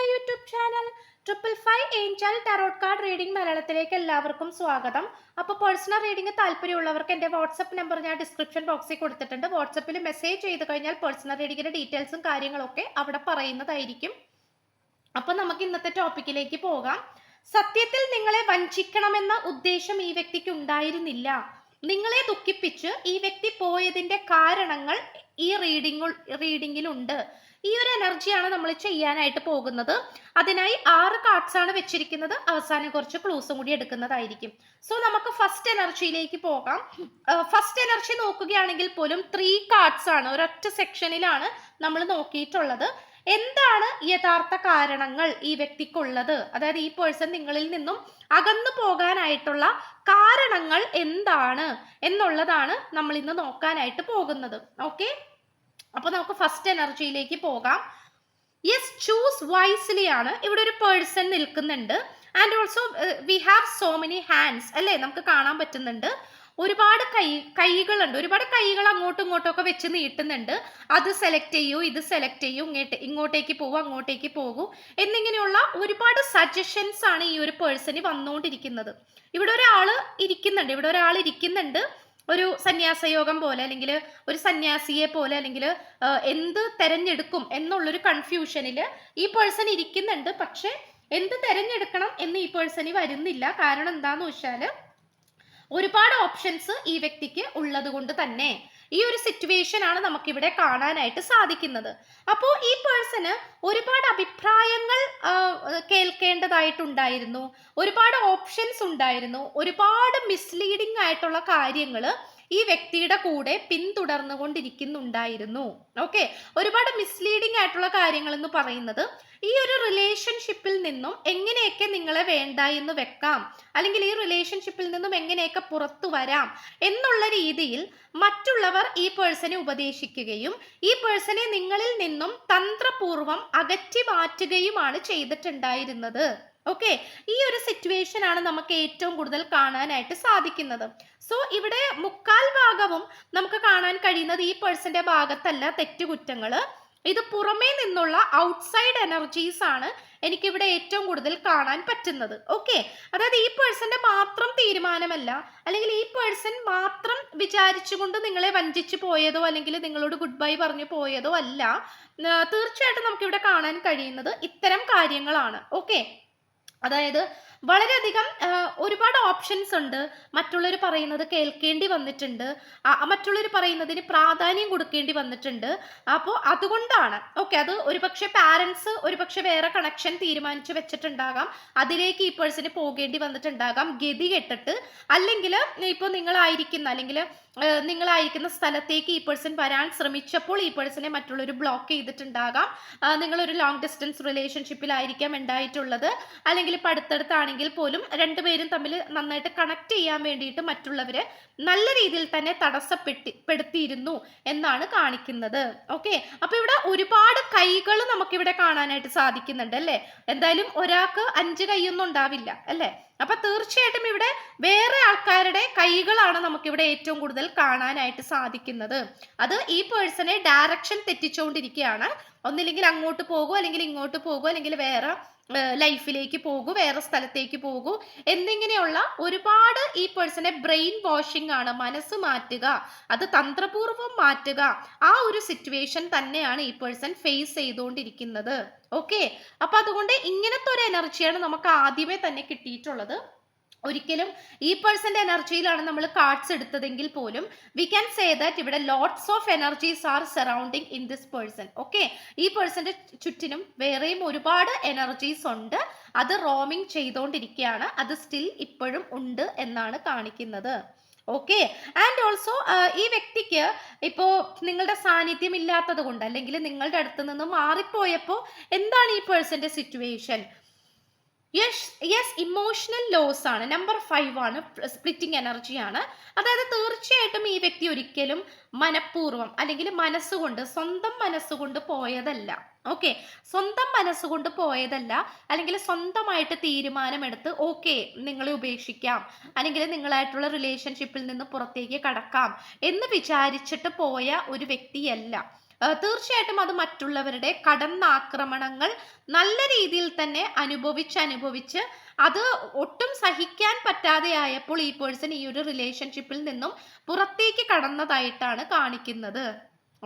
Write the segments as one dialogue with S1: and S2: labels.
S1: my YouTube channel triple five angel tarot card reading മലയാളത്തിലേക്ക് എല്ലാവർക്കും സ്വാഗതം അപ്പോൾ പേഴ്സണൽ റീഡിംഗ് താല്പര്യമുള്ളവർക്ക് എൻ്റെ വാട്സപ്പ് നമ്പർ ഞാൻ ഡിസ്ക്രിപ്ഷൻ ബോക്സിൽ കൊടുത്തിട്ടുണ്ട് വാട്സപ്പിൽ മെസ്സേജ് ചെയ്ത് കഴിഞ്ഞാൽ പേഴ്സണൽ റീഡിങ്ങിൻ്റെ ഡീറ്റെയിൽസും കാര്യങ്ങളൊക്കെ അവിടെ പറയുന്നതായിരിക്കും അപ്പോൾ നമുക്ക് ഇന്നത്തെ ടോപ്പിക്കിലേക്ക് പോകാം സത്യത്തിൽ നിങ്ങളെ വഞ്ചിക്കണമെന്ന ഉദ്ദേശം ഈ വ്യക്തിക്ക് ഉണ്ടായിരുന്നില്ല നിങ്ങളെ ദുഃഖിപ്പിച്ച് ഈ വ്യക്തി പോയതിൻ്റെ കാരണങ്ങൾ ഈ റീഡിംഗ് റീഡിംഗിലുണ്ട് ഈ ഒരു എനർജിയാണ് നമ്മൾ ചെയ്യാനായിട്ട് പോകുന്നത് അതിനായി ആറ് കാർഡ്സ് ആണ് വെച്ചിരിക്കുന്നത് അവസാനം കുറച്ച് ക്ലൂസും കൂടി എടുക്കുന്നതായിരിക്കും സോ നമുക്ക് ഫസ്റ്റ് എനർജിയിലേക്ക് പോകാം ഫസ്റ്റ് എനർജി നോക്കുകയാണെങ്കിൽ പോലും ത്രീ കാർഡ്സ് ആണ് ഒരൊറ്റ സെക്ഷനിലാണ് നമ്മൾ നോക്കിയിട്ടുള്ളത് എന്താണ് യഥാർത്ഥ കാരണങ്ങൾ ഈ വ്യക്തിക്കുള്ളത് അതായത് ഈ പേഴ്സൺ നിങ്ങളിൽ നിന്നും അകന്നു പോകാനായിട്ടുള്ള കാരണങ്ങൾ എന്താണ് എന്നുള്ളതാണ് നമ്മൾ ഇന്ന് നോക്കാനായിട്ട് പോകുന്നത് ഓക്കെ അപ്പോൾ നമുക്ക് ഫസ്റ്റ് എനർജിയിലേക്ക് പോകാം യെസ് ചൂസ് വൈസ്ലി ആണ് ഇവിടെ ഒരു പേഴ്സൺ നിൽക്കുന്നുണ്ട് and also we have so many hands അല്ലേ നമുക്ക് കാണാൻ പറ്റുന്നുണ്ട് ഒരുപാട് കൈ കൈകളുണ്ട് ഒരുപാട് കൈകൾ അങ്ങോട്ടും ഇങ്ങോട്ടും ഒക്കെ വെച്ച് നീട്ടുന്നുണ്ട് അത് സെലക്ട് ചെയ്യൂ ഇത് സെലക്ട് ചെയ്യൂ ഇങ്ങോട്ട് ഇങ്ങോട്ടേക്ക് പോകൂ അങ്ങോട്ടേക്ക് പോകൂ എന്നിങ്ങനെയുള്ള ഒരുപാട് സജഷൻസ് ആണ് ഈ ഒരു പേഴ്സണി വന്നുകൊണ്ടിരിക്കുന്നത് ഇവിടെ ഒരാൾ ഇരിക്കുന്നുണ്ട് ഇവിടെ ഒരാൾ ഇരിക്കുന്നുണ്ട് ഒരു സന്യാസയോഗം പോലെ അല്ലെങ്കിൽ ഒരു സന്യാസിയെ പോലെ അല്ലെങ്കിൽ എന്ത് തെരഞ്ഞെടുക്കും എന്നുള്ളൊരു കൺഫ്യൂഷനിൽ ഈ പേഴ്സൺ ഇരിക്കുന്നുണ്ട് പക്ഷെ എന്ത് തെരഞ്ഞെടുക്കണം എന്ന് ഈ പേഴ്സണി വരുന്നില്ല കാരണം എന്താന്ന് വെച്ചാൽ ഒരുപാട് ഓപ്ഷൻസ് ഈ വ്യക്തിക്ക് ഉള്ളത് കൊണ്ട് തന്നെ ഈ ഒരു സിറ്റുവേഷൻ ആണ് നമുക്കിവിടെ കാണാനായിട്ട് സാധിക്കുന്നത് അപ്പോൾ ഈ പേഴ്സണ് ഒരുപാട് അഭിപ്രായങ്ങൾ കേൾക്കേണ്ടതായിട്ടുണ്ടായിരുന്നു ഒരുപാട് ഓപ്ഷൻസ് ഉണ്ടായിരുന്നു ഒരുപാട് മിസ്ലീഡിംഗ് ആയിട്ടുള്ള കാര്യങ്ങൾ ഈ വ്യക്തിയുടെ കൂടെ പിന്തുടർന്നുകൊണ്ടിരിക്കുന്നുണ്ടായിരുന്നു ഓക്കെ ഒരുപാട് മിസ്ലീഡിംഗ് ആയിട്ടുള്ള കാര്യങ്ങൾ എന്ന് പറയുന്നത് ഈ ഒരു റിലേഷൻഷിപ്പിൽ നിന്നും എങ്ങനെയൊക്കെ നിങ്ങളെ വേണ്ട എന്ന് വെക്കാം അല്ലെങ്കിൽ ഈ റിലേഷൻഷിപ്പിൽ നിന്നും എങ്ങനെയൊക്കെ പുറത്തു വരാം എന്നുള്ള രീതിയിൽ മറ്റുള്ളവർ ഈ പേഴ്സണെ ഉപദേശിക്കുകയും ഈ പേഴ്സണെ നിങ്ങളിൽ നിന്നും തന്ത്രപൂർവം അകറ്റി മാറ്റുകയുമാണ് ചെയ്തിട്ടുണ്ടായിരുന്നത് ഓക്കെ ഈ ഒരു സിറ്റുവേഷൻ ആണ് നമുക്ക് ഏറ്റവും കൂടുതൽ കാണാനായിട്ട് സാധിക്കുന്നത് സോ ഇവിടെ മുക്കാൽ ഭാഗവും നമുക്ക് കാണാൻ കഴിയുന്നത് ഈ പേഴ്സന്റെ ഭാഗത്തല്ല തെറ്റുകുറ്റങ്ങൾ ഇത് പുറമേ നിന്നുള്ള ഔട്ട്സൈഡ് എനർജീസ് ആണ് എനിക്കിവിടെ ഏറ്റവും കൂടുതൽ കാണാൻ പറ്റുന്നത് ഓക്കെ അതായത് ഈ പേഴ്സന്റെ മാത്രം തീരുമാനമല്ല അല്ലെങ്കിൽ ഈ പേഴ്സൺ മാത്രം വിചാരിച്ചുകൊണ്ട് നിങ്ങളെ വഞ്ചിച്ചു പോയതോ അല്ലെങ്കിൽ നിങ്ങളോട് ഗുഡ് ബൈ പറഞ്ഞു പോയതോ അല്ല തീർച്ചയായിട്ടും നമുക്കിവിടെ കാണാൻ കഴിയുന്നത് ഇത്തരം കാര്യങ്ങളാണ് ഓക്കെ അതായത് വളരെയധികം ഒരുപാട് ഓപ്ഷൻസ് ഉണ്ട് മറ്റുള്ളവർ പറയുന്നത് കേൾക്കേണ്ടി വന്നിട്ടുണ്ട് മറ്റുള്ളവർ പറയുന്നതിന് പ്രാധാന്യം കൊടുക്കേണ്ടി വന്നിട്ടുണ്ട് അപ്പോൾ അതുകൊണ്ടാണ് ഓക്കെ അത് ഒരുപക്ഷെ പാരൻസ് ഒരുപക്ഷെ വേറെ കണക്ഷൻ തീരുമാനിച്ചു വെച്ചിട്ടുണ്ടാകാം അതിലേക്ക് ഈ പേഴ്സിന് പോകേണ്ടി വന്നിട്ടുണ്ടാകാം ഗതി കെട്ടിട്ട് അല്ലെങ്കിൽ ഇപ്പോൾ നിങ്ങളായിരിക്കുന്ന അല്ലെങ്കിൽ നിങ്ങളായിരിക്കുന്ന സ്ഥലത്തേക്ക് ഈ പേഴ്സൺ വരാൻ ശ്രമിച്ചപ്പോൾ ഈ പേഴ്സണെ മറ്റുള്ളവർ ബ്ലോക്ക് ചെയ്തിട്ടുണ്ടാകാം നിങ്ങളൊരു ലോങ് ഡിസ്റ്റൻസ് റിലേഷൻഷിപ്പിലായിരിക്കാം ഉണ്ടായിട്ടുള്ളത് അല്ലെങ്കിൽ പടുത്തടുത്താണ് ആണെങ്കിൽ പോലും രണ്ടുപേരും തമ്മിൽ നന്നായിട്ട് കണക്ട് ചെയ്യാൻ വേണ്ടിയിട്ട് മറ്റുള്ളവരെ നല്ല രീതിയിൽ തന്നെ തടസ്സപ്പെട്ടി പെടുത്തിയിരുന്നു എന്നാണ് കാണിക്കുന്നത് ഓക്കെ അപ്പൊ ഇവിടെ ഒരുപാട് കൈകൾ നമുക്കിവിടെ കാണാനായിട്ട് സാധിക്കുന്നുണ്ട് അല്ലെ എന്തായാലും ഒരാൾക്ക് അഞ്ച് കൈയൊന്നും ഉണ്ടാവില്ല അല്ലേ അപ്പൊ തീർച്ചയായിട്ടും ഇവിടെ വേറെ ആൾക്കാരുടെ കൈകളാണ് നമുക്കിവിടെ ഏറ്റവും കൂടുതൽ കാണാനായിട്ട് സാധിക്കുന്നത് അത് ഈ പേഴ്സണെ ഡയറക്ഷൻ തെറ്റിച്ചുകൊണ്ടിരിക്കുകയാണ് ഒന്നില്ലെങ്കിൽ അങ്ങോട്ട് പോകുമോ അല്ലെങ്കിൽ ഇങ്ങോട്ട് പോകുമോ അല്ലെങ്കിൽ വേറെ ലൈഫിലേക്ക് പോകൂ വേറെ സ്ഥലത്തേക്ക് പോകൂ എന്നിങ്ങനെയുള്ള ഒരുപാട് ഈ പേഴ്സണെ ബ്രെയിൻ വാഷിംഗ് ആണ് മനസ്സ് മാറ്റുക അത് തന്ത്രപൂർവം മാറ്റുക ആ ഒരു സിറ്റുവേഷൻ തന്നെയാണ് ഈ പേഴ്സൺ ഫേസ് ചെയ്തുകൊണ്ടിരിക്കുന്നത് ഓക്കെ അപ്പൊ അതുകൊണ്ട് ഇങ്ങനത്തെ ഒരു എനർജിയാണ് നമുക്ക് ആദ്യമേ തന്നെ കിട്ടിയിട്ടുള്ളത് ഒരിക്കലും ഈ പേഴ്സന്റെ എനർജിയിലാണ് നമ്മൾ കാർഡ്സ് എടുത്തതെങ്കിൽ പോലും വി ക്യാൻ സേ ദാറ്റ് ഇവിടെ lots of energies are surrounding in this person okay ഈ പേഴ്സന്റെ ചുറ്റിനും വേറെയും ഒരുപാട് എനർജീസ് ഉണ്ട് അത് റോമിങ് ചെയ്തുകൊണ്ടിരിക്കുകയാണ് അത് സ്റ്റിൽ ഇപ്പോഴും ഉണ്ട് എന്നാണ് കാണിക്കുന്നത് ഓക്കെ ആൻഡ് ഓൾസോ ഈ വ്യക്തിക്ക് ഇപ്പോൾ നിങ്ങളുടെ സാന്നിധ്യം ഇല്ലാത്തത് കൊണ്ട് അല്ലെങ്കിൽ നിങ്ങളുടെ അടുത്ത് നിന്ന് മാറിപ്പോയപ്പോൾ എന്താണ് ഈ പേഴ്സന്റെ situation yes yes emotional loss ആണ് നമ്പർ ഫൈവ് ആണ് സ്പ്ലിറ്റിംഗ് എനർജിയാണ് അതായത് തീർച്ചയായിട്ടും ഈ വ്യക്തി ഒരിക്കലും മനഃപൂർവ്വം അല്ലെങ്കിൽ മനസ്സുകൊണ്ട് സ്വന്തം മനസ്സുകൊണ്ട് പോയതല്ല ഓക്കെ സ്വന്തം മനസ്സുകൊണ്ട് പോയതല്ല അല്ലെങ്കിൽ സ്വന്തമായിട്ട് തീരുമാനമെടുത്ത് ഓക്കെ നിങ്ങളെ ഉപേക്ഷിക്കാം അല്ലെങ്കിൽ നിങ്ങളായിട്ടുള്ള റിലേഷൻഷിപ്പിൽ നിന്ന് പുറത്തേക്ക് കടക്കാം എന്ന് വിചാരിച്ചിട്ട് പോയ ഒരു വ്യക്തിയല്ല തീർച്ചയായിട്ടും അത് മറ്റുള്ളവരുടെ കടന്നാക്രമണങ്ങൾ നല്ല രീതിയിൽ തന്നെ അനുഭവിച്ച് അനുഭവിച്ച് അത് ഒട്ടും സഹിക്കാൻ പറ്റാതെ ആയപ്പോൾ ഈ പേഴ്സൺ ഈ ഒരു റിലേഷൻഷിപ്പിൽ നിന്നും പുറത്തേക്ക് കടന്നതായിട്ടാണ് കാണിക്കുന്നത്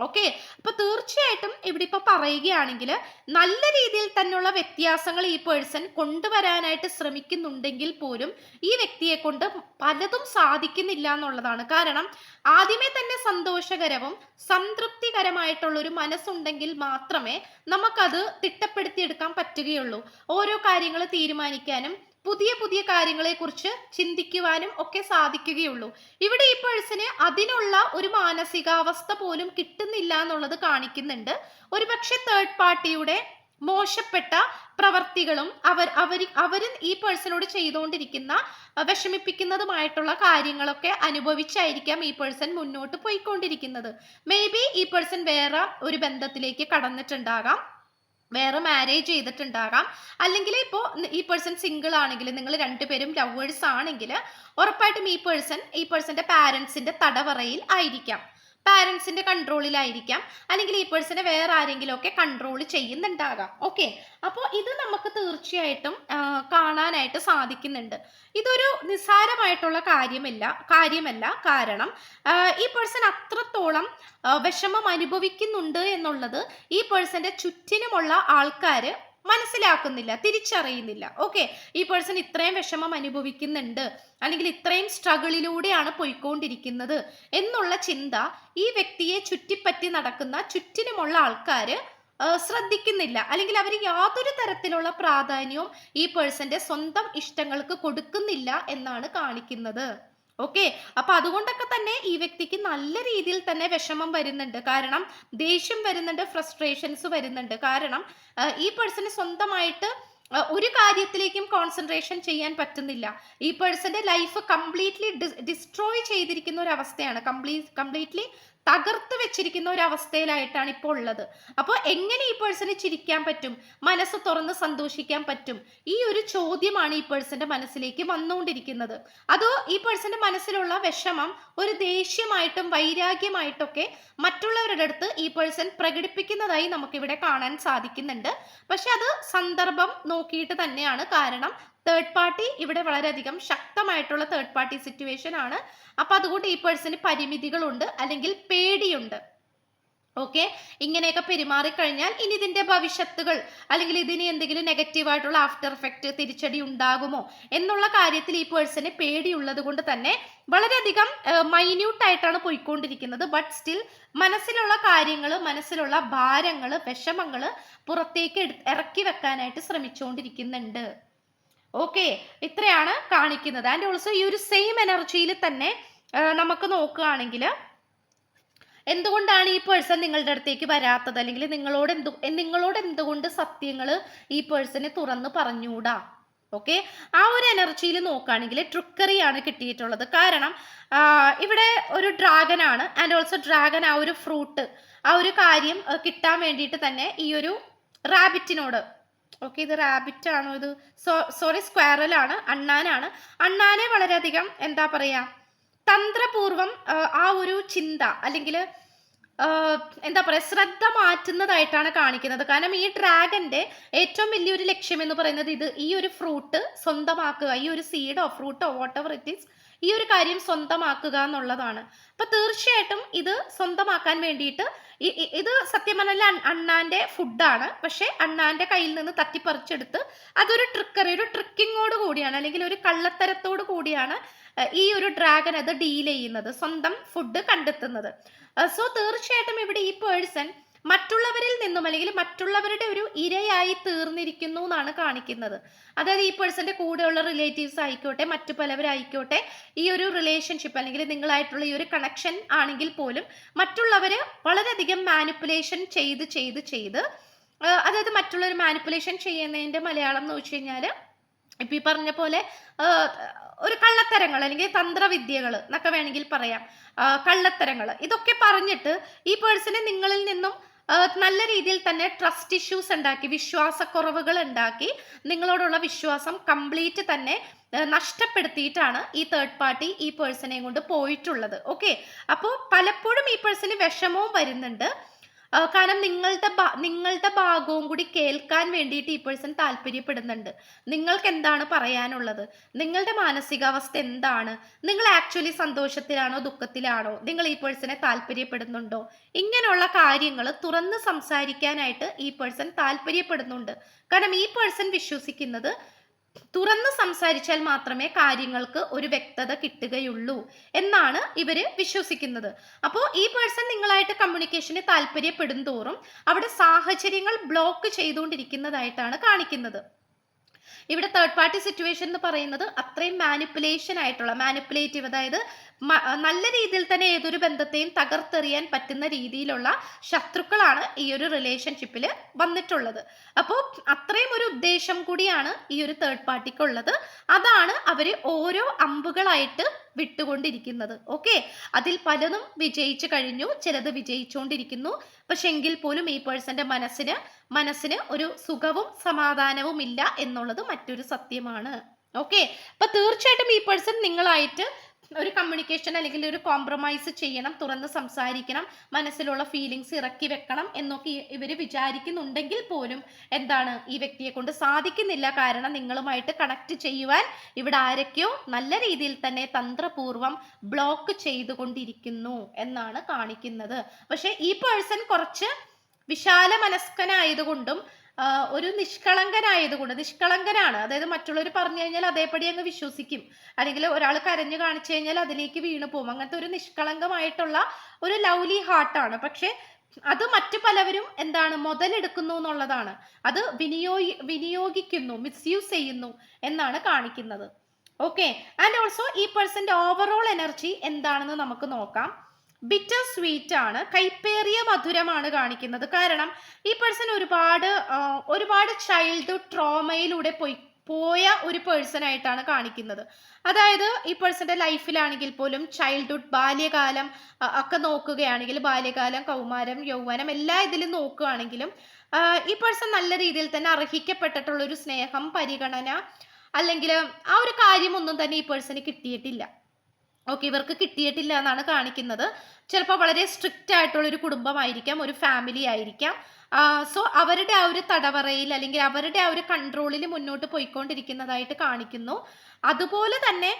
S1: ഓക്കെ അപ്പൊ തീർച്ചയായിട്ടും ഇവിടെ ഇപ്പൊ പറയുകയാണെങ്കിൽ നല്ല രീതിയിൽ തന്നെയുള്ള വ്യത്യാസങ്ങൾ ഈ പേഴ്സൺ കൊണ്ടുവരാനായിട്ട് ശ്രമിക്കുന്നുണ്ടെങ്കിൽ പോലും ഈ വ്യക്തിയെ കൊണ്ട് പലതും സാധിക്കുന്നില്ല എന്നുള്ളതാണ് കാരണം ആദ്യമേ തന്നെ സന്തോഷകരവും സംതൃപ്തികരമായിട്ടുള്ള ഒരു മനസ്സുണ്ടെങ്കിൽ മാത്രമേ നമുക്കത് തിട്ടപ്പെടുത്തിയെടുക്കാൻ പറ്റുകയുള്ളൂ ഓരോ കാര്യങ്ങൾ തീരുമാനിക്കാനും പുതിയ പുതിയ കാര്യങ്ങളെ കുറിച്ച് ചിന്തിക്കുവാനും ഒക്കെ സാധിക്കുകയുള്ളൂ ഇവിടെ ഈ പേഴ്സന് അതിനുള്ള ഒരു മാനസികാവസ്ഥ പോലും കിട്ടുന്നില്ല എന്നുള്ളത് കാണിക്കുന്നുണ്ട് ഒരുപക്ഷെ തേർഡ് പാർട്ടിയുടെ മോശപ്പെട്ട പ്രവർത്തികളും അവർ അവർ അവർ ഈ പേഴ്സണോട് ചെയ്തുകൊണ്ടിരിക്കുന്ന വിഷമിപ്പിക്കുന്നതുമായിട്ടുള്ള കാര്യങ്ങളൊക്കെ അനുഭവിച്ചായിരിക്കാം ഈ പേഴ്സൺ മുന്നോട്ട് പോയിക്കൊണ്ടിരിക്കുന്നത് മേ ബി ഈ പേഴ്സൺ വേറെ ഒരു ബന്ധത്തിലേക്ക് കടന്നിട്ടുണ്ടാകാം വേറെ മാരേജ് ചെയ്തിട്ടുണ്ടാകാം അല്ലെങ്കിൽ ഇപ്പോൾ ഈ പേഴ്സൺ സിംഗിൾ ആണെങ്കിൽ നിങ്ങൾ രണ്ടുപേരും ലവേഴ്സ് ആണെങ്കിൽ ഉറപ്പായിട്ടും ഈ പേഴ്സൺ ഈ പേഴ്സൻ്റെ പാരൻസിൻ്റെ തടവറയിൽ ആയിരിക്കാം പാരൻസിന്റെ കൺട്രോളിലായിരിക്കാം അല്ലെങ്കിൽ ഈ പേഴ്സണെ വേറെ ആരെങ്കിലും ഒക്കെ കൺട്രോൾ ചെയ്യുന്നുണ്ടാകാം ഓക്കെ അപ്പോൾ ഇത് നമുക്ക് തീർച്ചയായിട്ടും കാണാനായിട്ട് സാധിക്കുന്നുണ്ട് ഇതൊരു നിസ്സാരമായിട്ടുള്ള കാര്യമില്ല കാര്യമല്ല കാരണം ഈ പേഴ്സൺ അത്രത്തോളം വിഷമം അനുഭവിക്കുന്നുണ്ട് എന്നുള്ളത് ഈ പേഴ്സന്റെ ചുറ്റിനുമുള്ള ആൾക്കാർ മനസ്സിലാക്കുന്നില്ല തിരിച്ചറിയുന്നില്ല ഓക്കെ ഈ പേഴ്സൺ ഇത്രയും വിഷമം അനുഭവിക്കുന്നുണ്ട് അല്ലെങ്കിൽ ഇത്രയും സ്ട്രഗിളിലൂടെയാണ് പോയിക്കൊണ്ടിരിക്കുന്നത് എന്നുള്ള ചിന്ത ഈ വ്യക്തിയെ ചുറ്റിപ്പറ്റി നടക്കുന്ന ചുറ്റിനുമുള്ള ആൾക്കാർ ശ്രദ്ധിക്കുന്നില്ല അല്ലെങ്കിൽ അവർ യാതൊരു തരത്തിലുള്ള പ്രാധാന്യവും ഈ പേഴ്സന്റെ സ്വന്തം ഇഷ്ടങ്ങൾക്ക് കൊടുക്കുന്നില്ല എന്നാണ് കാണിക്കുന്നത് ഓക്കെ അപ്പൊ അതുകൊണ്ടൊക്കെ തന്നെ ഈ വ്യക്തിക്ക് നല്ല രീതിയിൽ തന്നെ വിഷമം വരുന്നുണ്ട് കാരണം ദേഷ്യം വരുന്നുണ്ട് ഫ്രസ്ട്രേഷൻസ് വരുന്നുണ്ട് കാരണം ഈ പേഴ്സണ് സ്വന്തമായിട്ട് ഒരു കാര്യത്തിലേക്കും കോൺസെൻട്രേഷൻ ചെയ്യാൻ പറ്റുന്നില്ല ഈ പേഴ്സന്റെ ലൈഫ് കംപ്ലീറ്റ്ലി ഡിസ്ട്രോയ് ചെയ്തിരിക്കുന്ന ഒരു അവസ്ഥയാണ് കംപ്ലീറ്റ് കംപ്ലീറ്റ്ലി തകർത്ത് വെച്ചിരിക്കുന്ന ഒരു അവസ്ഥയിലായിട്ടാണ് ഇപ്പോൾ ഉള്ളത് അപ്പോൾ എങ്ങനെ ഈ പേഴ്സണ് ചിരിക്കാൻ പറ്റും മനസ്സ് തുറന്ന് സന്തോഷിക്കാൻ പറ്റും ഈ ഒരു ചോദ്യമാണ് ഈ പേഴ്സന്റെ മനസ്സിലേക്ക് വന്നുകൊണ്ടിരിക്കുന്നത് അതോ ഈ പേഴ്സന്റെ മനസ്സിലുള്ള വിഷമം ഒരു ദേഷ്യമായിട്ടും വൈരാഗ്യമായിട്ടൊക്കെ മറ്റുള്ളവരുടെ അടുത്ത് ഈ പേഴ്സൺ പ്രകടിപ്പിക്കുന്നതായി നമുക്കിവിടെ കാണാൻ സാധിക്കുന്നുണ്ട് പക്ഷെ അത് സന്ദർഭം നോക്കിയിട്ട് തന്നെയാണ് കാരണം തേർഡ് പാർട്ടി ഇവിടെ വളരെയധികം ശക്തമായിട്ടുള്ള തേർഡ് പാർട്ടി സിറ്റുവേഷൻ ആണ് അപ്പോൾ അതുകൊണ്ട് ഈ പേഴ്സന് പരിമിതികളുണ്ട് അല്ലെങ്കിൽ പേടിയുണ്ട് ഓക്കെ ഇങ്ങനെയൊക്കെ പെരുമാറിക്കഴിഞ്ഞാൽ ഇനി ഇതിൻ്റെ ഭവിഷ്യത്തുകൾ അല്ലെങ്കിൽ ഇതിന് എന്തെങ്കിലും നെഗറ്റീവായിട്ടുള്ള ആഫ്റ്റർ എഫക്റ്റ് തിരിച്ചടി ഉണ്ടാകുമോ എന്നുള്ള കാര്യത്തിൽ ഈ പേഴ്സന് പേടിയുള്ളത് കൊണ്ട് തന്നെ വളരെയധികം മൈന്യൂട്ടായിട്ടാണ് പോയിക്കൊണ്ടിരിക്കുന്നത് ബട്ട് സ്റ്റിൽ മനസ്സിലുള്ള കാര്യങ്ങൾ മനസ്സിലുള്ള ഭാരങ്ങൾ വിഷമങ്ങൾ പുറത്തേക്ക് ഇറക്കി വെക്കാനായിട്ട് ശ്രമിച്ചുകൊണ്ടിരിക്കുന്നുണ്ട് ഓക്കെ ഇത്രയാണ് കാണിക്കുന്നത് ആൻഡ് ഓൾസോ ഈ ഒരു സെയിം എനർജിയിൽ തന്നെ നമുക്ക് നോക്കുകയാണെങ്കിൽ എന്തുകൊണ്ടാണ് ഈ പേഴ്സൺ നിങ്ങളുടെ അടുത്തേക്ക് വരാത്തത് അല്ലെങ്കിൽ നിങ്ങളോട് എന്ത് നിങ്ങളോട് എന്തുകൊണ്ട് സത്യങ്ങൾ ഈ പേഴ്സണെ തുറന്ന് പറഞ്ഞുകൂടാ ഓക്കെ ആ ഒരു എനർജിയിൽ നോക്കുകയാണെങ്കിൽ ട്രിക്കറിയാണ് കിട്ടിയിട്ടുള്ളത് കാരണം ഇവിടെ ഒരു ഡ്രാഗനാണ് ആൻഡ് ഓൾസോ ഡ്രാഗൻ ആ ഒരു ഫ്രൂട്ട് ആ ഒരു കാര്യം കിട്ടാൻ വേണ്ടിയിട്ട് തന്നെ ഈ ഒരു റാബിറ്റിനോട് ഓക്കെ ഇത് റാബിറ്റ് ആണോ ഇത് സോറി സ്ക്വയറലാണ് അണ്ണാനാണ് അണ്ണാനെ വളരെയധികം എന്താ പറയുക തന്ത്രപൂർവം ആ ഒരു ചിന്ത അല്ലെങ്കിൽ എന്താ പറയുക ശ്രദ്ധ മാറ്റുന്നതായിട്ടാണ് കാണിക്കുന്നത് കാരണം ഈ ഡ്രാഗന്റെ ഏറ്റവും വലിയൊരു ലക്ഷ്യം എന്ന് പറയുന്നത് ഇത് ഈ ഒരു ഫ്രൂട്ട് സ്വന്തമാക്കുക ഈ ഒരു സീഡോ ഫ്രൂട്ടോ വാട്ട് എവർ ഇറ്റ് ഈസ് ഈ ഒരു കാര്യം സ്വന്തമാക്കുക എന്നുള്ളതാണ് അപ്പൊ തീർച്ചയായിട്ടും ഇത് സ്വന്തമാക്കാൻ വേണ്ടിയിട്ട് ഇത് സത്യം പറഞ്ഞാൽ അണ്ണാന്റെ ഫുഡാണ് പക്ഷെ അണ്ണാന്റെ കയ്യിൽ നിന്ന് തട്ടിപ്പറിച്ചെടുത്ത് അതൊരു ട്രിക്കറി ഒരു ട്രിക്കിങ്ങോട് കൂടിയാണ് അല്ലെങ്കിൽ ഒരു കള്ളത്തരത്തോട് കൂടിയാണ് ഈ ഒരു ഡ്രാഗൻ അത് ഡീൽ ചെയ്യുന്നത് സ്വന്തം ഫുഡ് കണ്ടെത്തുന്നത് സോ തീർച്ചയായിട്ടും ഇവിടെ ഈ പേഴ്സൺ മറ്റുള്ളവരിൽ നിന്നും അല്ലെങ്കിൽ മറ്റുള്ളവരുടെ ഒരു ഇരയായി തീർന്നിരിക്കുന്നു എന്നാണ് കാണിക്കുന്നത് അതായത് ഈ പേഴ്സന്റെ കൂടെയുള്ള റിലേറ്റീവ്സ് ആയിക്കോട്ടെ മറ്റു പലവരായിക്കോട്ടെ ഈ ഒരു റിലേഷൻഷിപ്പ് അല്ലെങ്കിൽ നിങ്ങളായിട്ടുള്ള ഈ ഒരു കണക്ഷൻ ആണെങ്കിൽ പോലും മറ്റുള്ളവര് വളരെയധികം മാനിപ്പുലേഷൻ ചെയ്ത് ചെയ്ത് ചെയ്ത് അതായത് മറ്റുള്ളവർ മാനിപ്പുലേഷൻ ചെയ്യുന്നതിന്റെ മലയാളം എന്ന് വെച്ച് കഴിഞ്ഞാൽ ഇപ്പൊ ഈ പറഞ്ഞ പോലെ ഒരു കള്ളത്തരങ്ങൾ അല്ലെങ്കിൽ തന്ത്രവിദ്യകൾ എന്നൊക്കെ വേണമെങ്കിൽ പറയാം കള്ളത്തരങ്ങൾ ഇതൊക്കെ പറഞ്ഞിട്ട് ഈ പേഴ്സണെ നിങ്ങളിൽ നിന്നും നല്ല രീതിയിൽ തന്നെ ട്രസ്റ്റ് ഇഷ്യൂസ് ഉണ്ടാക്കി വിശ്വാസക്കുറവുകൾ ഉണ്ടാക്കി നിങ്ങളോടുള്ള വിശ്വാസം കംപ്ലീറ്റ് തന്നെ നഷ്ടപ്പെടുത്തിയിട്ടാണ് ഈ തേർഡ് പാർട്ടി ഈ പേഴ്സണെയും കൊണ്ട് പോയിട്ടുള്ളത് ഓക്കെ അപ്പോൾ പലപ്പോഴും ഈ പേഴ്സന് വിഷമവും വരുന്നുണ്ട് കാരണം നിങ്ങളുടെ നിങ്ങളുടെ ഭാഗവും കൂടി കേൾക്കാൻ വേണ്ടിയിട്ട് ഈ പേഴ്സൺ താല്പര്യപ്പെടുന്നുണ്ട് നിങ്ങൾക്ക് എന്താണ് പറയാനുള്ളത് നിങ്ങളുടെ മാനസികാവസ്ഥ എന്താണ് നിങ്ങൾ ആക്ച്വലി സന്തോഷത്തിലാണോ ദുഃഖത്തിലാണോ നിങ്ങൾ ഈ പേഴ്സണെ താല്പര്യപ്പെടുന്നുണ്ടോ ഇങ്ങനെയുള്ള കാര്യങ്ങൾ തുറന്ന് സംസാരിക്കാനായിട്ട് ഈ പേഴ്സൺ താല്പര്യപ്പെടുന്നുണ്ട് കാരണം ഈ പേഴ്സൺ വിശ്വസിക്കുന്നത് തുറന്ന് സംസാരിച്ചാൽ മാത്രമേ കാര്യങ്ങൾക്ക് ഒരു വ്യക്തത കിട്ടുകയുള്ളൂ എന്നാണ് ഇവർ വിശ്വസിക്കുന്നത് അപ്പോൾ ഈ പേഴ്സൺ നിങ്ങളായിട്ട് കമ്മ്യൂണിക്കേഷന് താല്പര്യപ്പെടും തോറും അവിടെ സാഹചര്യങ്ങൾ ബ്ലോക്ക് ചെയ്തുകൊണ്ടിരിക്കുന്നതായിട്ടാണ് കാണിക്കുന്നത് ഇവിടെ തേർഡ് പാർട്ടി സിറ്റുവേഷൻ എന്ന് പറയുന്നത് അത്രയും മാനിപ്പുലേഷൻ ആയിട്ടുള്ള മാനിപ്പുലേറ്റീവ് അതായത് നല്ല രീതിയിൽ തന്നെ ഏതൊരു ബന്ധത്തെയും തകർത്തെറിയാൻ പറ്റുന്ന രീതിയിലുള്ള ശത്രുക്കളാണ് ഈ ഒരു റിലേഷൻഷിപ്പിൽ വന്നിട്ടുള്ളത് അപ്പോൾ അത്രയും ഒരു ഉദ്ദേശം കൂടിയാണ് ഈ ഒരു തേർഡ് പാർട്ടിക്കുള്ളത് അതാണ് അവർ ഓരോ അമ്പുകളായിട്ട് വിട്ടുകൊണ്ടിരിക്കുന്നത് ഓക്കെ അതിൽ പലതും വിജയിച്ചു കഴിഞ്ഞു ചിലത് വിജയിച്ചുകൊണ്ടിരിക്കുന്നു പക്ഷെ എങ്കിൽ പോലും ഈ പേഴ്സന്റെ മനസ്സിന് മനസ്സിന് ഒരു സുഖവും സമാധാനവും ഇല്ല എന്നുള്ളത് മറ്റൊരു സത്യമാണ് ഓക്കെ അപ്പൊ തീർച്ചയായിട്ടും ഈ പേഴ്സൺ നിങ്ങളായിട്ട് ഒരു കമ്മ്യൂണിക്കേഷൻ അല്ലെങ്കിൽ ഒരു കോംപ്രമൈസ് ചെയ്യണം തുറന്ന് സംസാരിക്കണം മനസ്സിലുള്ള ഫീലിങ്സ് ഇറക്കി വെക്കണം എന്നൊക്കെ ഇവർ വിചാരിക്കുന്നുണ്ടെങ്കിൽ പോലും എന്താണ് ഈ വ്യക്തിയെ കൊണ്ട് സാധിക്കുന്നില്ല കാരണം നിങ്ങളുമായിട്ട് കണക്ട് ചെയ്യുവാൻ ഇവിടെ ആരൊക്കെയോ നല്ല രീതിയിൽ തന്നെ തന്ത്രപൂർവം ബ്ലോക്ക് ചെയ്തുകൊണ്ടിരിക്കുന്നു എന്നാണ് കാണിക്കുന്നത് പക്ഷേ ഈ പേഴ്സൺ കുറച്ച് വിശാല മനസ്കനായതുകൊണ്ടും ഒരു നിഷ്കളങ്കനായതുകൊണ്ട് നിഷ്കളങ്കനാണ് അതായത് മറ്റുള്ളവർ പറഞ്ഞു കഴിഞ്ഞാൽ അതേപടി അങ്ങ് വിശ്വസിക്കും അല്ലെങ്കിൽ ഒരാൾ കരഞ്ഞു കാണിച്ചു കഴിഞ്ഞാൽ അതിലേക്ക് വീണു പോകും അങ്ങനത്തെ ഒരു നിഷ്കളങ്കമായിട്ടുള്ള ഒരു ലവ്ലി ഹാർട്ടാണ് പക്ഷെ അത് മറ്റു പലവരും എന്താണ് മുതലെടുക്കുന്നു എന്നുള്ളതാണ് അത് വിനിയോഗി വിനിയോഗിക്കുന്നു മിസ്യൂസ് ചെയ്യുന്നു എന്നാണ് കാണിക്കുന്നത് ഓക്കെ ആൻഡ് ഓൾസോ ഈ പേഴ്സന്റെ ഓവറോൾ എനർജി എന്താണെന്ന് നമുക്ക് നോക്കാം ബിറ്റർ സ്വീറ്റ് ആണ് കൈപ്പേറിയ മധുരമാണ് കാണിക്കുന്നത് കാരണം ഈ പേഴ്സൺ ഒരുപാട് ഒരുപാട് ചൈൽഡ്ഹുഡ് ട്രോമയിലൂടെ പോയി പോയ ഒരു പേഴ്സൺ ആയിട്ടാണ് കാണിക്കുന്നത് അതായത് ഈ പേഴ്സന്റെ ലൈഫിലാണെങ്കിൽ പോലും ചൈൽഡ്ഹുഡ് ബാല്യകാലം ഒക്കെ നോക്കുകയാണെങ്കിൽ ബാല്യകാലം കൗമാരം യൗവനം എല്ലാ ഇതിലും നോക്കുകയാണെങ്കിലും ഈ പേഴ്സൺ നല്ല രീതിയിൽ തന്നെ അർഹിക്കപ്പെട്ടിട്ടുള്ള ഒരു സ്നേഹം പരിഗണന അല്ലെങ്കിൽ ആ ഒരു കാര്യമൊന്നും തന്നെ ഈ പേഴ്സന് കിട്ടിയിട്ടില്ല ഓക്കെ ഇവർക്ക് കിട്ടിയിട്ടില്ല എന്നാണ് കാണിക്കുന്നത് ചിലപ്പോൾ വളരെ സ്ട്രിക്റ്റ് ആയിട്ടുള്ള ഒരു കുടുംബമായിരിക്കാം ഒരു ഫാമിലി ആയിരിക്കാം സോ അവരുടെ ആ ഒരു തടവറയിൽ അല്ലെങ്കിൽ അവരുടെ ആ ഒരു കൺട്രോളിൽ മുന്നോട്ട് പോയിക്കൊണ്ടിരിക്കുന്നതായിട്ട് കാണിക്കുന്നു അതുപോലെ തന്നെ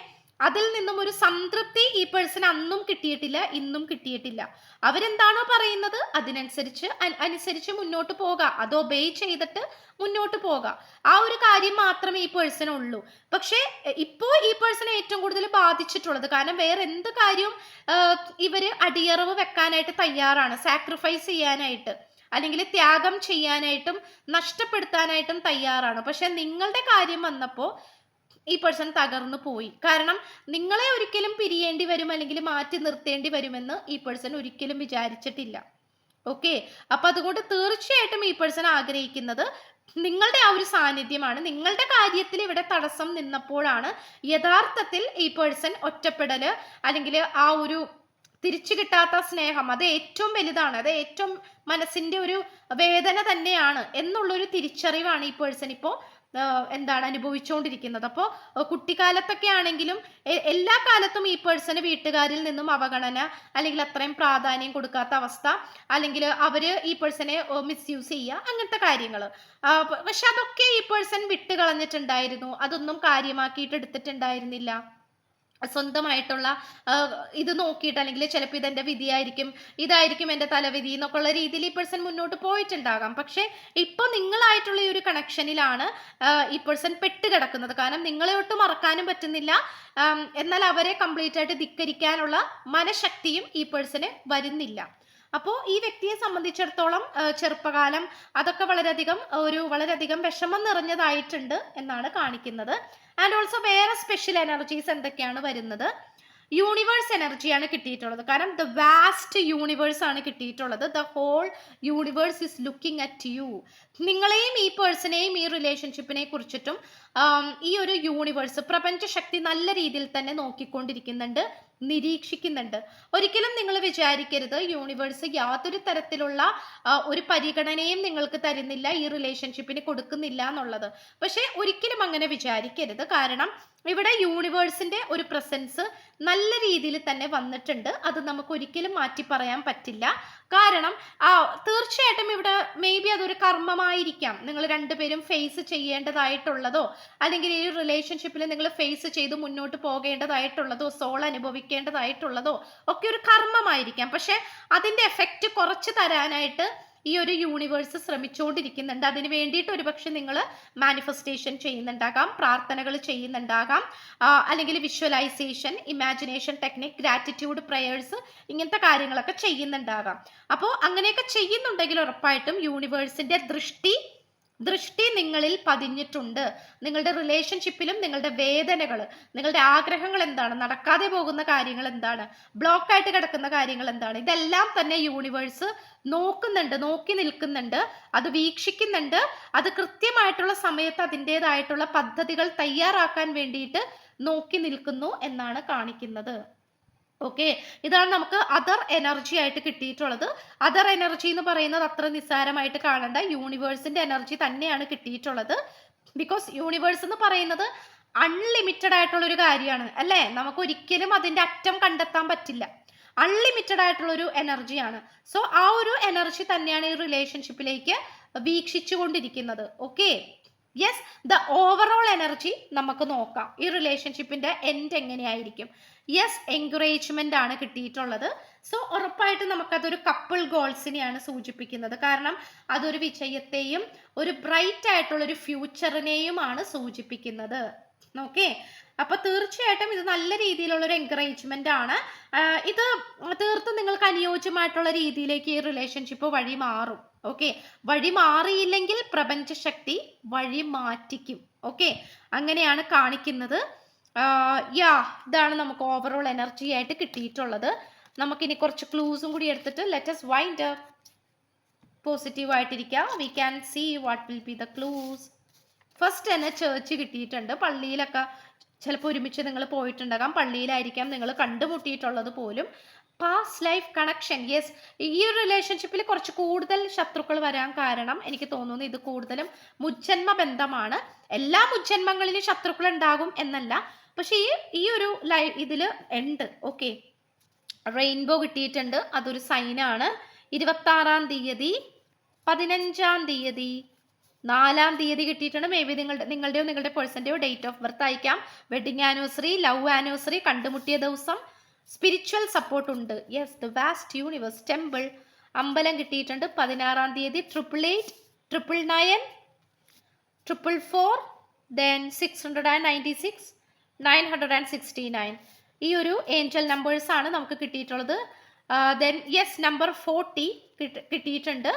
S1: അതിൽ നിന്നും ഒരു സംതൃപ്തി ഈ പേഴ്സൺ അന്നും കിട്ടിയിട്ടില്ല ഇന്നും കിട്ടിയിട്ടില്ല അവരെന്താണോ പറയുന്നത് അതിനനുസരിച്ച് അനുസരിച്ച് മുന്നോട്ട് പോകാം അത് ഒബേ ചെയ്തിട്ട് മുന്നോട്ട് പോകാം ആ ഒരു കാര്യം മാത്രമേ ഈ പേഴ്സൺ ഉള്ളൂ പക്ഷേ ഇപ്പോൾ ഈ പേഴ്സണെ ഏറ്റവും കൂടുതൽ ബാധിച്ചിട്ടുള്ളത് കാരണം വേറെ എന്ത് കാര്യവും ഇവര് അടിയറവ് വെക്കാനായിട്ട് തയ്യാറാണ് സാക്രിഫൈസ് ചെയ്യാനായിട്ട് അല്ലെങ്കിൽ ത്യാഗം ചെയ്യാനായിട്ടും നഷ്ടപ്പെടുത്താനായിട്ടും തയ്യാറാണ് പക്ഷെ നിങ്ങളുടെ കാര്യം വന്നപ്പോൾ ഈ പേഴ്സൺ തകർന്നു പോയി കാരണം നിങ്ങളെ ഒരിക്കലും പിരിയേണ്ടി വരും അല്ലെങ്കിൽ മാറ്റി നിർത്തേണ്ടി വരുമെന്ന് ഈ പേഴ്സൺ ഒരിക്കലും വിചാരിച്ചിട്ടില്ല ഓക്കെ അപ്പൊ അതുകൊണ്ട് തീർച്ചയായിട്ടും ഈ പേഴ്സൺ ആഗ്രഹിക്കുന്നത് നിങ്ങളുടെ ആ ഒരു സാന്നിധ്യമാണ് നിങ്ങളുടെ കാര്യത്തിൽ ഇവിടെ തടസ്സം നിന്നപ്പോഴാണ് യഥാർത്ഥത്തിൽ ഈ പേഴ്സൺ ഒറ്റപ്പെടല് അല്ലെങ്കിൽ ആ ഒരു തിരിച്ചു കിട്ടാത്ത സ്നേഹം അത് ഏറ്റവും വലുതാണ് അത് ഏറ്റവും മനസ്സിന്റെ ഒരു വേദന തന്നെയാണ് എന്നുള്ളൊരു തിരിച്ചറിവാണ് ഈ പേഴ്സൺ ഇപ്പോൾ എന്താണ് അനുഭവിച്ചുകൊണ്ടിരിക്കുന്നത് അപ്പോൾ കുട്ടിക്കാലത്തൊക്കെ ആണെങ്കിലും എല്ലാ കാലത്തും ഈ പേഴ്സണ് വീട്ടുകാരിൽ നിന്നും അവഗണന അല്ലെങ്കിൽ അത്രയും പ്രാധാന്യം കൊടുക്കാത്ത അവസ്ഥ അല്ലെങ്കിൽ അവർ ഈ പേഴ്സണെ മിസ്യൂസ് ചെയ്യുക അങ്ങനത്തെ കാര്യങ്ങൾ പക്ഷെ അതൊക്കെ ഈ പേഴ്സൺ വിട്ടുകളഞ്ഞിട്ടുണ്ടായിരുന്നു അതൊന്നും കാര്യമാക്കിയിട്ട് എടുത്തിട്ടുണ്ടായിരുന്നില്ല സ്വന്തമായിട്ടുള്ള ഇത് നോക്കിയിട്ട് അല്ലെങ്കിൽ ചിലപ്പോൾ ഇതെൻ്റെ വിധിയായിരിക്കും ഇതായിരിക്കും എൻ്റെ തലവിധി എന്നൊക്കെ ഉള്ള രീതിയിൽ ഈ പേഴ്സൺ മുന്നോട്ട് പോയിട്ടുണ്ടാകാം പക്ഷേ ഇപ്പോൾ നിങ്ങളായിട്ടുള്ള ഈ ഒരു കണക്ഷനിലാണ് ഈ പേഴ്സൺ പെട്ട് കിടക്കുന്നത് കാരണം നിങ്ങളെ ഒട്ടും മറക്കാനും പറ്റുന്നില്ല എന്നാൽ അവരെ കംപ്ലീറ്റ് ആയിട്ട് ധിക്കരിക്കാനുള്ള മനഃശക്തിയും ഈ പേഴ്സണ് വരുന്നില്ല അപ്പോൾ ഈ വ്യക്തിയെ സംബന്ധിച്ചിടത്തോളം ചെറുപ്പകാലം അതൊക്കെ വളരെയധികം ഒരു വളരെയധികം വിഷമം നിറഞ്ഞതായിട്ടുണ്ട് എന്നാണ് കാണിക്കുന്നത് ആൻഡ് ഓൾസോ വേറെ സ്പെഷ്യൽ എനർജീസ് എന്തൊക്കെയാണ് വരുന്നത് യൂണിവേഴ്സ് എനർജിയാണ് കിട്ടിയിട്ടുള്ളത് കാരണം ദ വാസ്റ്റ് യൂണിവേഴ്സ് ആണ് കിട്ടിയിട്ടുള്ളത് the whole universe is looking at you നിങ്ങളെയും ഈ പേഴ്സണെയും ഈ റിലേഷൻഷിപ്പിനെ കുറിച്ചിട്ടും ഈ ഒരു യൂണിവേഴ്സ് പ്രപഞ്ച ശക്തി നല്ല രീതിയിൽ തന്നെ നോക്കിക്കൊണ്ടിരിക്കുന്നുണ്ട് നിരീക്ഷിക്കുന്നുണ്ട് ഒരിക്കലും നിങ്ങൾ വിചാരിക്കരുത് യൂണിവേഴ്സ് യാതൊരു തരത്തിലുള്ള ഒരു പരിഗണനയും നിങ്ങൾക്ക് തരുന്നില്ല ഈ റിലേഷൻഷിപ്പിന് കൊടുക്കുന്നില്ല എന്നുള്ളത് പക്ഷേ ഒരിക്കലും അങ്ങനെ വിചാരിക്കരുത് കാരണം ഇവിടെ യൂണിവേഴ്സിന്റെ ഒരു പ്രസൻസ് നല്ല രീതിയിൽ തന്നെ വന്നിട്ടുണ്ട് അത് നമുക്ക് ഒരിക്കലും മാറ്റി പറയാൻ പറ്റില്ല കാരണം ആ തീർച്ചയായിട്ടും ഇവിടെ മേ ബി അതൊരു കർമ്മമായിരിക്കാം നിങ്ങൾ രണ്ടുപേരും ഫേസ് ചെയ്യേണ്ടതായിട്ടുള്ളതോ അല്ലെങ്കിൽ ഈ റിലേഷൻഷിപ്പിൽ നിങ്ങൾ ഫേസ് ചെയ്ത് മുന്നോട്ട് പോകേണ്ടതായിട്ടുള്ളതോ സോൾ അനുഭവിക്കേണ്ടതായിട്ടുള്ളതോ ഒക്കെ ഒരു കർമ്മമായിരിക്കാം പക്ഷെ അതിന്റെ എഫക്റ്റ് കുറച്ച് തരാനായിട്ട് ഈ ഒരു യൂണിവേഴ്സ് ശ്രമിച്ചുകൊണ്ടിരിക്കുന്നുണ്ട് അതിന് വേണ്ടിയിട്ട് ഒരുപക്ഷെ നിങ്ങൾ മാനിഫെസ്റ്റേഷൻ ചെയ്യുന്നുണ്ടാകാം പ്രാർത്ഥനകൾ ചെയ്യുന്നുണ്ടാകാം അല്ലെങ്കിൽ visualisation imagination technique gratitude prayers ഇങ്ങനത്തെ കാര്യങ്ങളൊക്കെ ചെയ്യുന്നുണ്ടാകാം അപ്പോൾ അങ്ങനെയൊക്കെ ചെയ്യുന്നുണ്ടെങ്കിൽ ഉറപ്പായിട്ടും യൂണിവേഴ്സിൻ്റെ ദൃഷ്ടി ദൃഷ്ടി നിങ്ങളിൽ പതിഞ്ഞിട്ടുണ്ട് നിങ്ങളുടെ റിലേഷൻഷിപ്പിലും നിങ്ങളുടെ വേദനകൾ നിങ്ങളുടെ ആഗ്രഹങ്ങൾ എന്താണ് നടക്കാതെ പോകുന്ന കാര്യങ്ങൾ എന്താണ് ബ്ലോക്കായിട്ട് കിടക്കുന്ന കാര്യങ്ങൾ എന്താണ് ഇതെല്ലാം തന്നെ യൂണിവേഴ്സ് നോക്കുന്നുണ്ട് നോക്കി നിൽക്കുന്നുണ്ട് അത് വീക്ഷിക്കുന്നുണ്ട് അത് കൃത്യമായിട്ടുള്ള സമയത്ത് അതിൻ്റെതായിട്ടുള്ള പദ്ധതികൾ തയ്യാറാക്കാൻ വേണ്ടിയിട്ട് നോക്കി നിൽക്കുന്നു എന്നാണ് കാണിക്കുന്നത് ഓക്കെ ഇതാണ് നമുക്ക് അതർ എനർജി ആയിട്ട് കിട്ടിയിട്ടുള്ളത് അതർ എനർജി എന്ന് പറയുന്നത് അത്ര നിസ്സാരമായിട്ട് കാണേണ്ട യൂണിവേഴ്സിന്റെ എനർജി തന്നെയാണ് കിട്ടിയിട്ടുള്ളത് ബിക്കോസ് യൂണിവേഴ്സ് എന്ന് പറയുന്നത് അൺലിമിറ്റഡ് ആയിട്ടുള്ള ഒരു കാര്യമാണ് അല്ലേ നമുക്ക് ഒരിക്കലും അതിന്റെ അറ്റം കണ്ടെത്താൻ പറ്റില്ല അൺലിമിറ്റഡ് ആയിട്ടുള്ള ഒരു എനർജിയാണ് സോ ആ ഒരു എനർജി തന്നെയാണ് ഈ റിലേഷൻഷിപ്പിലേക്ക് വീക്ഷിച്ചുകൊണ്ടിരിക്കുന്നത് okay yes the overall energy നമുക്ക് നോക്കാം ഈ റിലേഷൻഷിപ്പിന്റെ എൻഡ് എങ്ങനെയായിരിക്കും യെസ് എൻകറേജ്മെന്റ് ആണ് കിട്ടിയിട്ടുള്ളത് സോ ഉറപ്പായിട്ടും നമുക്കതൊരു കപ്പിൾ ഗോൾസിനെയാണ് സൂചിപ്പിക്കുന്നത് കാരണം അതൊരു വിജയത്തെയും ഒരു ബ്രൈറ്റ് ആയിട്ടുള്ള ഒരു ഫ്യൂച്ചറിനെയുമാണ് സൂചിപ്പിക്കുന്നത് ഓക്കെ അപ്പോൾ തീർച്ചയായിട്ടും ഇത് നല്ല രീതിയിലുള്ള ഒരു എൻകറേജ്മെന്റ് ആണ് ഇത് തീർത്തും നിങ്ങൾക്ക് അനുയോജ്യമായിട്ടുള്ള രീതിയിലേക്ക് ഈ റിലേഷൻഷിപ്പ് വഴി മാറും ഓക്കെ വഴി മാറിയില്ലെങ്കിൽ പ്രപഞ്ചശക്തി വഴി മാറ്റിക്കും ഓക്കെ അങ്ങനെയാണ് കാണിക്കുന്നത് യാ ഇതാണ് നമുക്ക് ഓവറോൾ എനർജി ആയിട്ട് കിട്ടിയിട്ടുള്ളത് നമുക്കിനി കുറച്ച് ക്ലൂസും കൂടി എടുത്തിട്ട് ലെറ്റസ് വൈൻഡ് പോസിറ്റീവ് ആയിട്ടിരിക്കാം we can see what will be the clues first തന്നെ ചേർച്ച് കിട്ടിയിട്ടുണ്ട് പള്ളിയിലൊക്കെ ചിലപ്പോൾ ഒരുമിച്ച് നിങ്ങൾ പോയിട്ടുണ്ടാകാം പള്ളിയിലായിരിക്കാം നിങ്ങൾ കണ്ടുമുട്ടിയിട്ടുള്ളത് പോലും പാസ്റ്റ് ലൈഫ് കണക്ഷൻ യെസ് ഈ ഒരു റിലേഷൻഷിപ്പിൽ കുറച്ച് കൂടുതൽ ശത്രുക്കൾ വരാൻ കാരണം എനിക്ക് തോന്നുന്നു ഇത് കൂടുതലും മുജ്ജന്മ ബന്ധമാണ് എല്ലാ മുജ്ജന്മങ്ങളിലും ശത്രുക്കൾ ഉണ്ടാകും എന്നല്ല പക്ഷേ ഈ ഈ ഒരു ലൈ ഇതിൽ ഉണ്ട് ഓക്കെ റെയിൻബോ കിട്ടിയിട്ടുണ്ട് അതൊരു സൈനാണ് ഇരുപത്തി ആറാം തീയതി പതിനഞ്ചാം തീയതി നാലാം തീയതി കിട്ടിയിട്ടുണ്ട് മേ ബി നിങ്ങളുടെ നിങ്ങളുടെയോ നിങ്ങളുടെ പേഴ്സൻ്റെയോ ഡേറ്റ് ഓഫ് ബർത്ത് അയക്കാം വെഡിങ് ആനിവേഴ്സറി ലവ് ആനിവേഴ്സറി കണ്ടുമുട്ടിയ ദിവസം സ്പിരിച്വൽ സപ്പോർട്ട് ഉണ്ട് yes the vast universe temple അമ്പലം കിട്ടിയിട്ടുണ്ട് പതിനാറാം തീയതി triple eight triple nine triple four then six hundred and ninety six nine hundred and sixty nine ഈ ഒരു ഏഞ്ചൽ നമ്പേഴ്സാണ് നമുക്ക് കിട്ടിയിട്ടുള്ളത് ദെൻ യെസ് നമ്പർ ഫോർട്ടി കിട്ടിയിട്ടുണ്ട്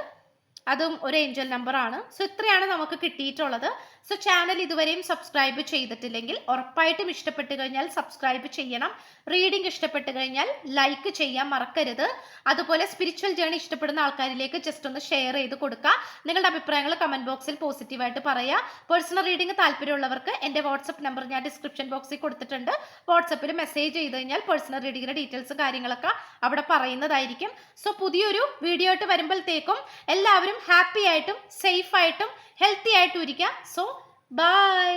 S1: അതും ഒരു ഏഞ്ചൽ നമ്പറാണ് സോ ഇത്രയാണ് നമുക്ക് കിട്ടിയിട്ടുള്ളത് സോ ചാനൽ ഇതുവരെയും സബ്സ്ക്രൈബ് ചെയ്തിട്ടില്ലെങ്കിൽ ഉറപ്പായിട്ടും ഇഷ്ടപ്പെട്ട് കഴിഞ്ഞാൽ സബ്സ്ക്രൈബ് ചെയ്യണം റീഡിംഗ് ഇഷ്ടപ്പെട്ട് കഴിഞ്ഞാൽ ലൈക്ക് ചെയ്യാൻ മറക്കരുത് അതുപോലെ സ്പിരിച്വൽ ജേണി ഇഷ്ടപ്പെടുന്ന ആൾക്കാരിലേക്ക് ജസ്റ്റ് ഒന്ന് ഷെയർ ചെയ്ത് കൊടുക്കുക നിങ്ങളുടെ അഭിപ്രായങ്ങൾ കമന്റ് ബോക്സിൽ പോസിറ്റീവായിട്ട് പറയുക പേഴ്സണൽ റീഡിംഗ് താല്പര്യമുള്ളവർക്ക് എൻ്റെ വാട്സപ്പ് നമ്പർ ഞാൻ ഡിസ്ക്രിപ്ഷൻ ബോക്സിൽ കൊടുത്തിട്ടുണ്ട് വാട്സപ്പിൽ മെസ്സേജ് ചെയ്ത് കഴിഞ്ഞാൽ പേഴ്സണൽ റീഡിങ്ങിൻ്റെ ഡീറ്റെയിൽസ് കാര്യങ്ങളൊക്കെ അവിടെ പറയുന്നതായിരിക്കും സോ പുതിയൊരു വീഡിയോ ആയിട്ട് വരുമ്പോഴത്തേക്കും എല്ലാവരും എല്ലാവരും ഹാപ്പി ആയിട്ടും സേഫ് ആയിട്ടും ഹെൽത്തി ആയിട്ടും ഇരിക്കുക സോ ബൈ